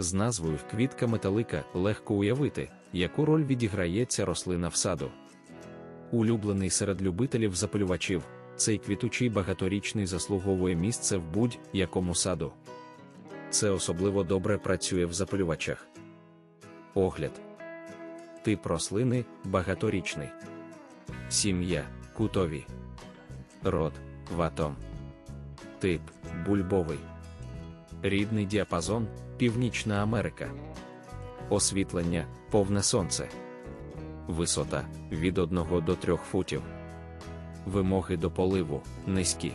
З назвою квітка металика легко уявити, яку роль відіграє ця рослина в саду. Улюблений серед любителів запалювачів, цей квітучий багаторічний заслуговує місце в будь-якому саду. Це особливо добре працює в запалювачах. Огляд. Тип рослини багаторічний. Сім'я кутові. Род ватом. Тип бульбовий. Рідний діапазон Північна Америка. Освітлення повне сонце. Висота від 1 до 3 футів. Вимоги до поливу низькі.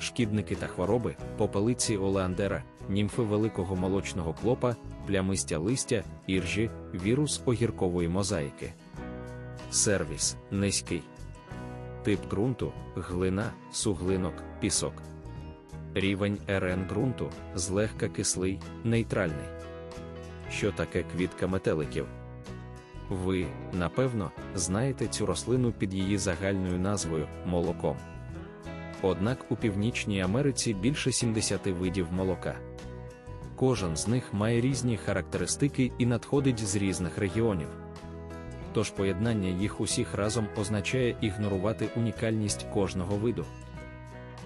Шкідники та хвороби, попелиці олеандера, німфи великого молочного клопа, плямистя листя, іржі, вірус огіркової мозаїки. Сервіс низький. Тип ґрунту глина, суглинок, пісок. Рівень РН ґрунту злегка кислий, нейтральний. Що таке квітка метеликів? Ви, напевно, знаєте цю рослину під її загальною назвою молоком. Однак у Північній Америці більше 70 видів молока. Кожен з них має різні характеристики і надходить з різних регіонів. Тож поєднання їх усіх разом означає ігнорувати унікальність кожного виду.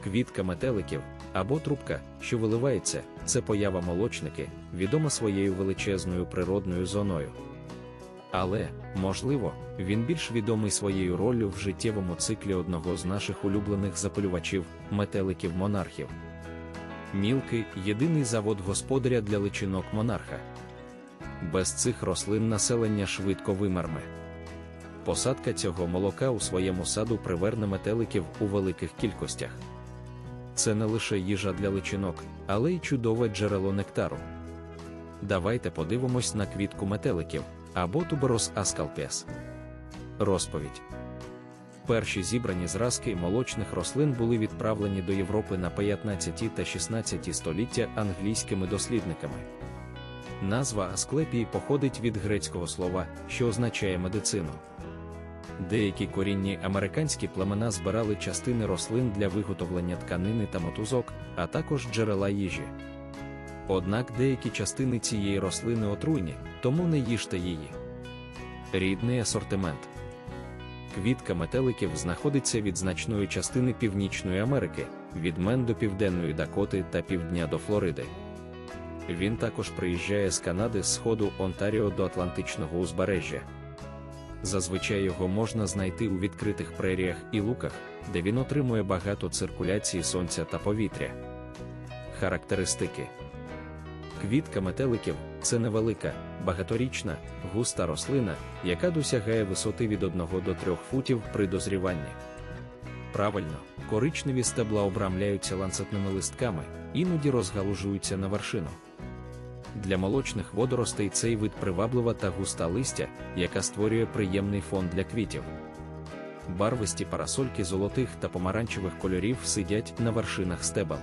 Квітка метеликів або трубка, що виливається, це поява молочники, відома своєю величезною природною зоною. Але, можливо, він більш відомий своєю роллю в життєвому циклі одного з наших улюблених запалювачів метеликів монархів. Мілки єдиний завод господаря для личинок монарха. Без цих рослин населення швидко вимерме. Посадка цього молока у своєму саду приверне метеликів у великих кількостях. Це не лише їжа для личинок, але й чудове джерело нектару. Давайте подивимось на квітку метеликів або туберос аскалпес. Розповідь. Перші зібрані зразки молочних рослин були відправлені до Європи на 15 та 16 століття англійськими дослідниками. Назва Асклепії походить від грецького слова, що означає медицину. Деякі корінні американські племена збирали частини рослин для виготовлення тканини та мотузок, а також джерела їжі. Однак деякі частини цієї рослини отруйні, тому не їжте її. Рідний асортимент. Квітка метеликів знаходиться від значної частини Північної Америки, від Мен до Південної Дакоти та півдня до Флориди. Він також приїжджає з Канади з сходу Онтаріо до Атлантичного узбережжя. Зазвичай його можна знайти у відкритих преріях і луках, де він отримує багато циркуляції сонця та повітря. Характеристики Квітка метеликів це невелика, багаторічна, густа рослина, яка досягає висоти від 1 до 3 футів при дозріванні. Правильно, коричневі стебла обрамляються ланцетними листками, іноді розгалужуються на вершину. Для молочних водоростей цей вид приваблива та густа листя, яка створює приємний фон для квітів. Барвисті парасольки золотих та помаранчевих кольорів сидять на вершинах стебел.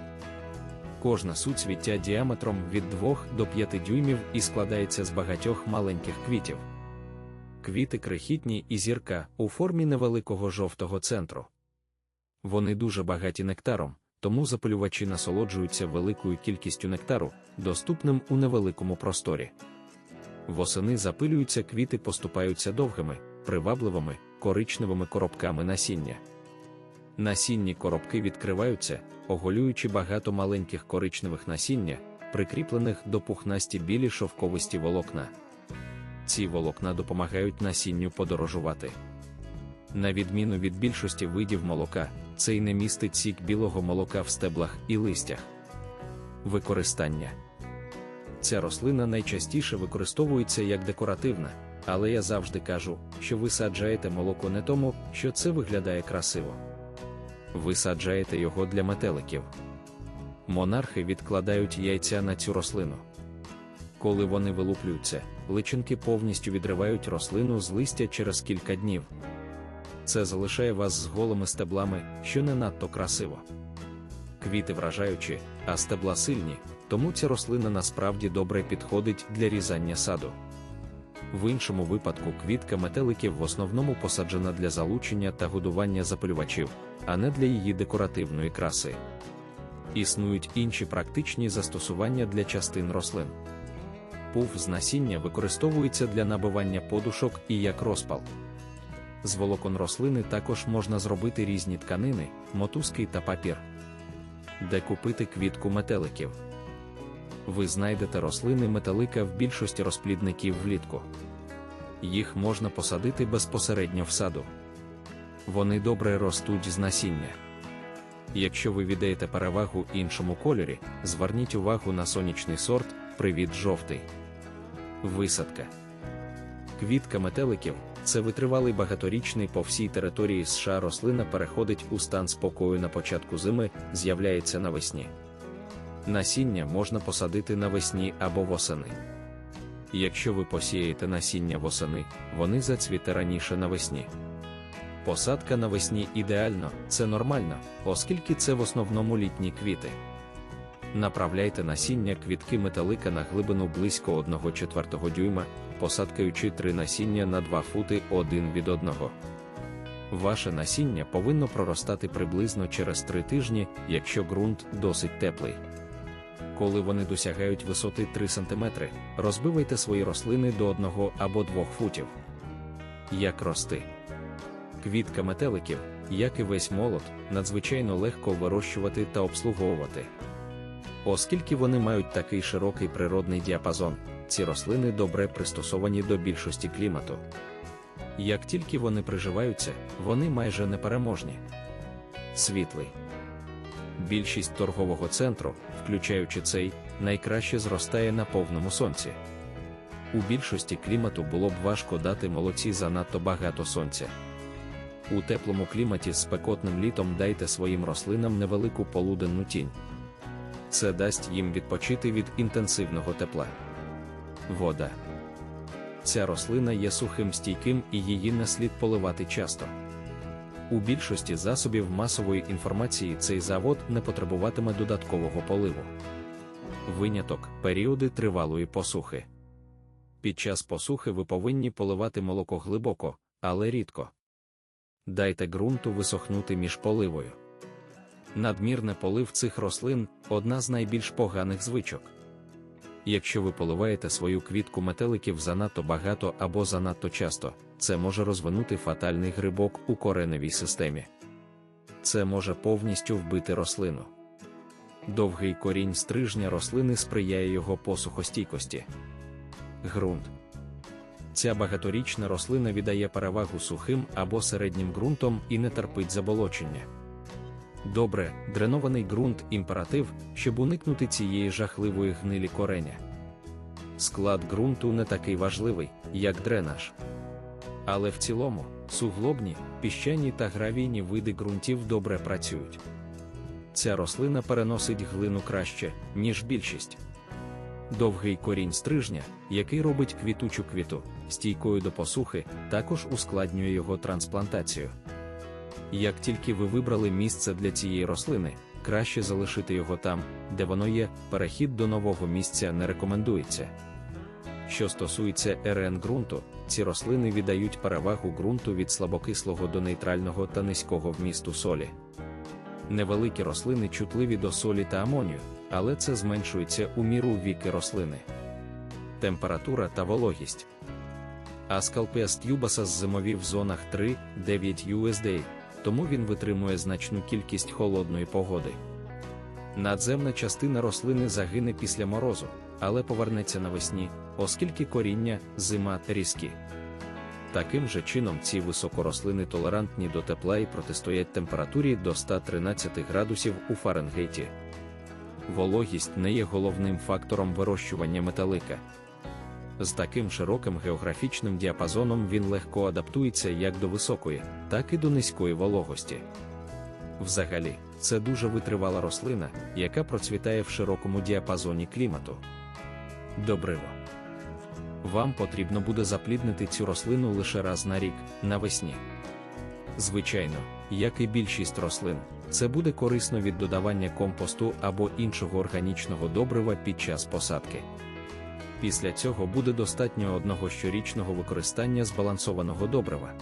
Кожна суцвіття діаметром від 2 до 5 дюймів і складається з багатьох маленьких квітів. Квіти крихітні і зірка у формі невеликого жовтого центру. Вони дуже багаті нектаром, тому запалювачі насолоджуються великою кількістю нектару, доступним у невеликому просторі. Восени запилюються квіти поступаються довгими, привабливими, коричневими коробками насіння. Насінні коробки відкриваються, оголюючи багато маленьких коричневих насіння, прикріплених до пухнасті білі шовковисті волокна. Ці волокна допомагають насінню подорожувати. На відміну від більшості видів молока, цей не містить сік білого молока в стеблах і листях. Використання ця рослина найчастіше використовується як декоративна, але я завжди кажу, що ви саджаєте молоко не тому, що це виглядає красиво. Ви саджаєте його для метеликів. Монархи відкладають яйця на цю рослину. Коли вони вилуплюються, личинки повністю відривають рослину з листя через кілька днів. Це залишає вас з голими стеблами, що не надто красиво. Квіти вражаючі, а стебла сильні, тому ця рослина насправді добре підходить для різання саду. В іншому випадку квітка метеликів в основному посаджена для залучення та годування запалювачів, а не для її декоративної краси. Існують інші практичні застосування для частин рослин. Пуф з насіння використовується для набивання подушок і як розпал. З волокон рослини також можна зробити різні тканини, мотузки та папір. Де купити квітку метеликів? Ви знайдете рослини метелика в більшості розплідників влітку. Їх можна посадити безпосередньо в саду. Вони добре ростуть з насіння. Якщо ви віддаєте перевагу іншому кольорі, зверніть увагу на сонячний сорт, привіт жовтий. Висадка. Квітка метеликів це витривалий багаторічний по всій території США рослина переходить у стан спокою на початку зими, з'являється навесні. Насіння можна посадити навесні або восени. Якщо ви посієте насіння восени, вони зацвіте раніше навесні. Посадка навесні ідеально, це нормально, оскільки це в основному літні квіти. Направляйте насіння квітки металика на глибину близько 1,4 дюйма, посадкаючи три насіння на 2 фути один від одного. Ваше насіння повинно проростати приблизно через 3 тижні, якщо ґрунт досить теплий. Коли вони досягають висоти 3 см, розбивайте свої рослини до 1 або 2 футів. Як рости? Квітка метеликів, як і весь молот, надзвичайно легко вирощувати та обслуговувати. Оскільки вони мають такий широкий природний діапазон, ці рослини добре пристосовані до більшості клімату. Як тільки вони приживаються, вони майже непереможні. Світлий. Більшість торгового центру, включаючи цей, найкраще зростає на повному сонці. У більшості клімату було б важко дати молоці занадто багато сонця. У теплому кліматі з спекотним літом дайте своїм рослинам невелику полуденну тінь. Це дасть їм відпочити від інтенсивного тепла. Вода. Ця рослина є сухим стійким і її не слід поливати часто. У більшості засобів масової інформації цей завод не потребуватиме додаткового поливу. Виняток періоди тривалої посухи. Під час посухи ви повинні поливати молоко глибоко, але рідко. Дайте ґрунту висохнути між поливою. Надмірне полив цих рослин одна з найбільш поганих звичок. Якщо ви поливаєте свою квітку метеликів занадто багато або занадто часто, це може розвинути фатальний грибок у кореневій системі. Це може повністю вбити рослину. Довгий корінь стрижня рослини сприяє його посухостійкості. Ґрунт. Ця багаторічна рослина віддає перевагу сухим або середнім ґрунтом і не терпить заболочення. Добре, дренований ґрунт імператив, щоб уникнути цієї жахливої гнилі кореня. Склад ґрунту не такий важливий, як дренаж. Але в цілому, суглобні, піщані та гравійні види ґрунтів добре працюють. Ця рослина переносить глину краще, ніж більшість. Довгий корінь стрижня, який робить квітучу квіту, стійкою до посухи, також ускладнює його трансплантацію. Як тільки ви вибрали місце для цієї рослини, краще залишити його там, де воно є, перехід до нового місця не рекомендується. Що стосується РН ґрунту, ці рослини віддають перевагу ґрунту від слабокислого до нейтрального та низького вмісту солі. Невеликі рослини чутливі до солі та амонію, але це зменшується у міру віки рослини. Температура та вологість. Аскалпіас тюбасас зимові в зонах 3-9 USD, тому він витримує значну кількість холодної погоди. Надземна частина рослини загине після морозу, але повернеться навесні, оскільки коріння, зима різкі. Таким же чином ці високорослини толерантні до тепла і протистоять температурі до 113 градусів у Фаренгейті. Вологість не є головним фактором вирощування металика. З таким широким географічним діапазоном він легко адаптується як до високої, так і до низької вологості. Взагалі, це дуже витривала рослина, яка процвітає в широкому діапазоні клімату. Добриво. Вам потрібно буде запліднити цю рослину лише раз на рік, навесні. Звичайно, як і більшість рослин, це буде корисно від додавання компосту або іншого органічного добрива під час посадки. Після цього буде достатньо одного щорічного використання збалансованого добрива.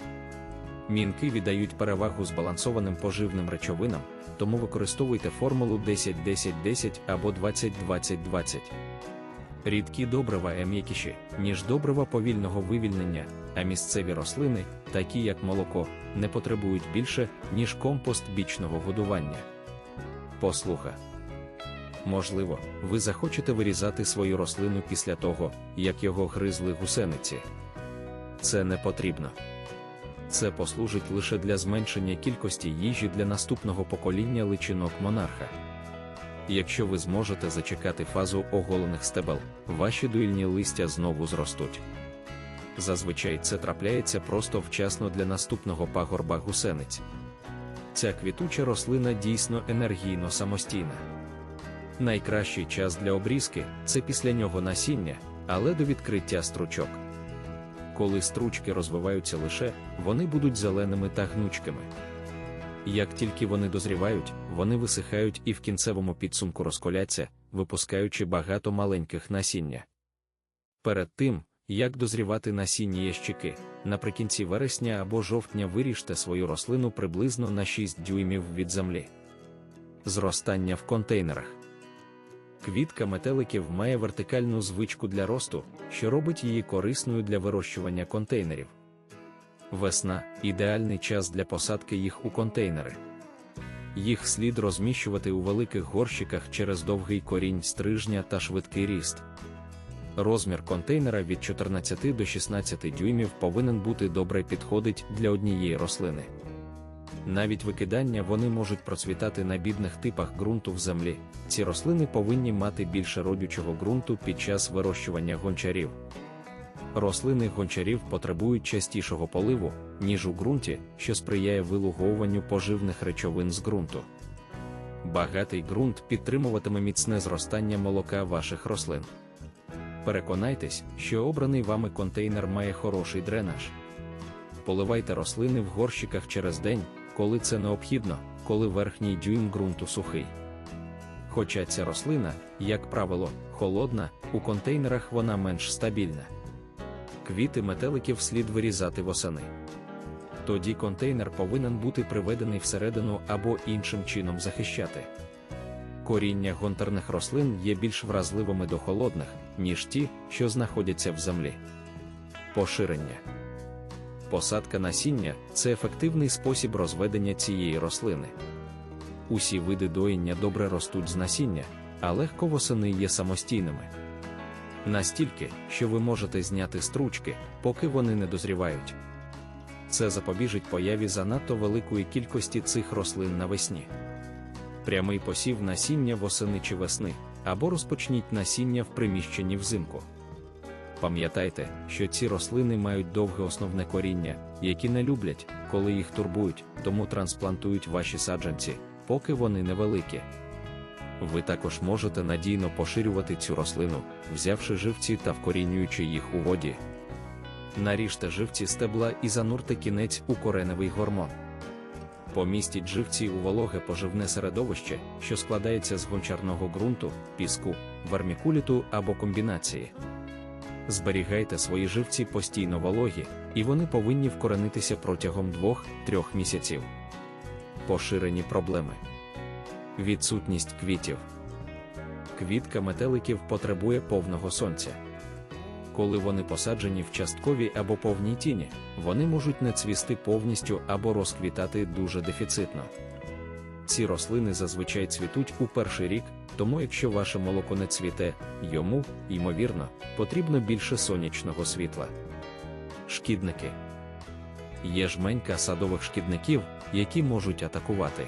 Мінки віддають перевагу збалансованим поживним речовинам, тому використовуйте формулу 10-10-10 або 20-20-20. Рідкі добрива е м'якіші, ніж добрива повільного вивільнення, а місцеві рослини, такі як молоко, не потребують більше, ніж компост бічного годування. Послуха. Можливо, ви захочете вирізати свою рослину після того, як його гризли гусениці. Це не потрібно. Це послужить лише для зменшення кількості їжі для наступного покоління личинок монарха. Якщо ви зможете зачекати фазу оголених стебел, ваші дуїльні листя знову зростуть. Зазвичай це трапляється просто вчасно для наступного пагорба гусениць. Ця квітуча рослина дійсно енергійно самостійна. Найкращий час для обрізки це після нього насіння, але до відкриття стручок. Коли стручки розвиваються лише, вони будуть зеленими та гнучкими. Як тільки вони дозрівають, вони висихають і в кінцевому підсумку розколяться, випускаючи багато маленьких насіння. Перед тим, як дозрівати насіння ящики, наприкінці вересня або жовтня виріжте свою рослину приблизно на 6 дюймів від землі. Зростання в контейнерах. Квітка метеликів має вертикальну звичку для росту, що робить її корисною для вирощування контейнерів. Весна ідеальний час для посадки їх у контейнери. Їх слід розміщувати у великих горщиках через довгий корінь стрижня та швидкий ріст. Розмір контейнера від 14 до 16 дюймів повинен бути добре підходить для однієї рослини. Навіть викидання вони можуть процвітати на бідних типах ґрунту в землі. Ці рослини повинні мати більше родючого ґрунту під час вирощування гончарів. Рослини гончарів потребують частішого поливу, ніж у ґрунті, що сприяє вилуговуванню поживних речовин з ґрунту. Багатий ґрунт підтримуватиме міцне зростання молока ваших рослин. Переконайтесь, що обраний вами контейнер має хороший дренаж. Поливайте рослини в горщиках через день, коли це необхідно, коли верхній дюйм ґрунту сухий. Хоча ця рослина, як правило, холодна, у контейнерах вона менш стабільна. Квіти метеликів слід вирізати восени. Тоді контейнер повинен бути приведений всередину або іншим чином захищати. Коріння гонтерних рослин є більш вразливими до холодних, ніж ті, що знаходяться в землі. Поширення посадка насіння це ефективний спосіб розведення цієї рослини. Усі види доїння добре ростуть з насіння, а легко восени є самостійними. Настільки, що ви можете зняти стручки, поки вони не дозрівають. Це запобіжить появі занадто великої кількості цих рослин навесні. Прямий посів насіння восени чи весни, або розпочніть насіння в приміщенні взимку. Пам'ятайте, що ці рослини мають довге основне коріння, які не люблять, коли їх турбують, тому трансплантують ваші саджанці, поки вони невеликі. Ви також можете надійно поширювати цю рослину, взявши живці та вкорінюючи їх у воді. Наріжте живці стебла і занурте кінець у кореневий гормон. Помістіть живці у вологе поживне середовище, що складається з гончарного ґрунту, піску, вермікуліту або комбінації. Зберігайте свої живці постійно вологі, і вони повинні вкоренитися протягом 2-3 місяців. Поширені проблеми. Відсутність квітів. Квітка метеликів потребує повного сонця. Коли вони посаджені в частковій або повній тіні, вони можуть не цвісти повністю або розквітати дуже дефіцитно. Ці рослини зазвичай цвітуть у перший рік, тому якщо ваше молоко не цвіте, йому, ймовірно, потрібно більше сонячного світла. Шкідники є жменька садових шкідників, які можуть атакувати.